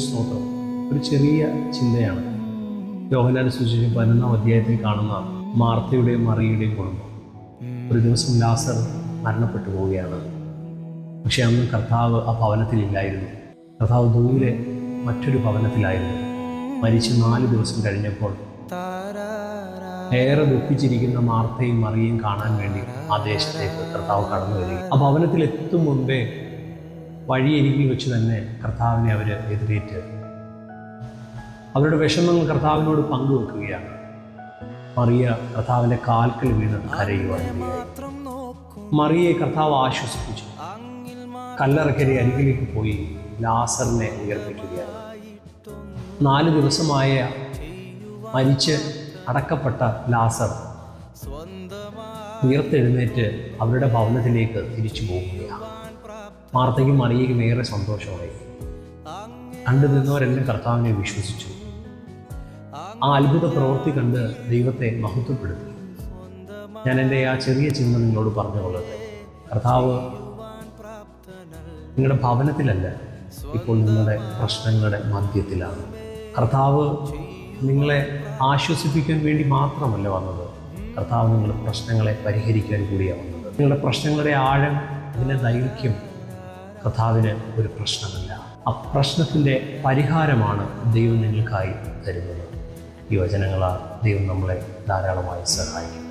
സ്തോത്രം. ഒരു ചെറിയ ചിന്തയാണ്. യോഹനാൻ സുവിശേഷം പതിനൊന്നാം അധ്യായത്തിൽ കാണുന്ന മാർത്തയുടെയും മറിയുടെയും കുടുംബം. ഒരു ദിവസം ലാസർ മരണപ്പെട്ടു പോവുകയാണ്. പക്ഷെ അന്ന് കർത്താവ് ആ ഭവനത്തിലില്ലായിരുന്നു. കർത്താവ് ദൂരെ മറ്റൊരു ഭവനത്തിലായിരുന്നു. മരിച്ച് നാല് ദിവസം കഴിഞ്ഞപ്പോൾ ഏറെ ദുഃഖിച്ചിരിക്കുന്ന മാർത്തയും മറിയയും കാണാൻ വേണ്ടി ആ ദേശത്തേക്ക് കർത്താവ് കടന്നു വരിക ആ ഭവനത്തിൽ എത്തും മുൻപേ വഴിയരികിൽ വെച്ച് തന്നെ കർത്താവിനെ അവർ എതിരേറ്റ്. അവരുടെ വിഷമങ്ങൾ കർത്താവിനോട് പങ്കുവെക്കുകയാണ്. മറിയ കർത്താവിന്റെ കാൽക്കൽ വീണ് കരയുവാൻ മറിയെ കർത്താവ് ആശ്വസിപ്പിച്ചു. കല്ലറക്കരെ അരികിലേക്ക് പോയി ലാസറിനെ ഉയർപ്പിക്കുകയാണ്. നാല് ദിവസമായ മരിച്ച് അടക്കപ്പെട്ട ലാസർ ഉയർത്തെഴുന്നേറ്റ് അവരുടെ ഭവനത്തിലേക്ക് തിരിച്ചു പോകുകയാണ്. മാർത്തയ്ക്കും മറിയയ്ക്കും ഏറെ സന്തോഷമായി. കണ്ടു നിന്നവരെല്ലാം കർത്താവിനെ വിശ്വസിച്ചു. ആ അത്ഭുത പ്രവൃത്തി കണ്ട് ദൈവത്തെ മഹത്വപ്പെടുത്തി. ഞാൻ എന്റെ ആ ചെറിയ ചിന്ത നിങ്ങളോട് പറഞ്ഞു കൊള്ളട്ടെ കർത്താവ് നിങ്ങളുടെ ഭവനത്തിലല്ല ഇപ്പോൾ നിങ്ങളുടെ പ്രശ്നങ്ങളുടെ മധ്യത്തിലാണ്. കർത്താവ് നിങ്ങളെ ആശ്വസിപ്പിക്കാൻ വേണ്ടി മാത്രമല്ല വന്നത്. കർത്താവ് നിങ്ങളുടെ പ്രശ്നങ്ങളെ പരിഹരിക്കാൻ കൂടിയാണ് വന്നത്. നിങ്ങളുടെ പ്രശ്നങ്ങളുടെ ആഴം അതിന്റെ ദൈർഘ്യം കർത്താവിന് ഒരു പ്രശ്നമല്ല. ആ പ്രശ്നത്തിന്റെ പരിഹാരമാണ് ദൈവം നിങ്ങൾക്കായി തരുന്നത്. ഈ വചനങ്ങളാൽ ദൈവം നമ്മളെ ധാരാളമായി സഹായിക്കും.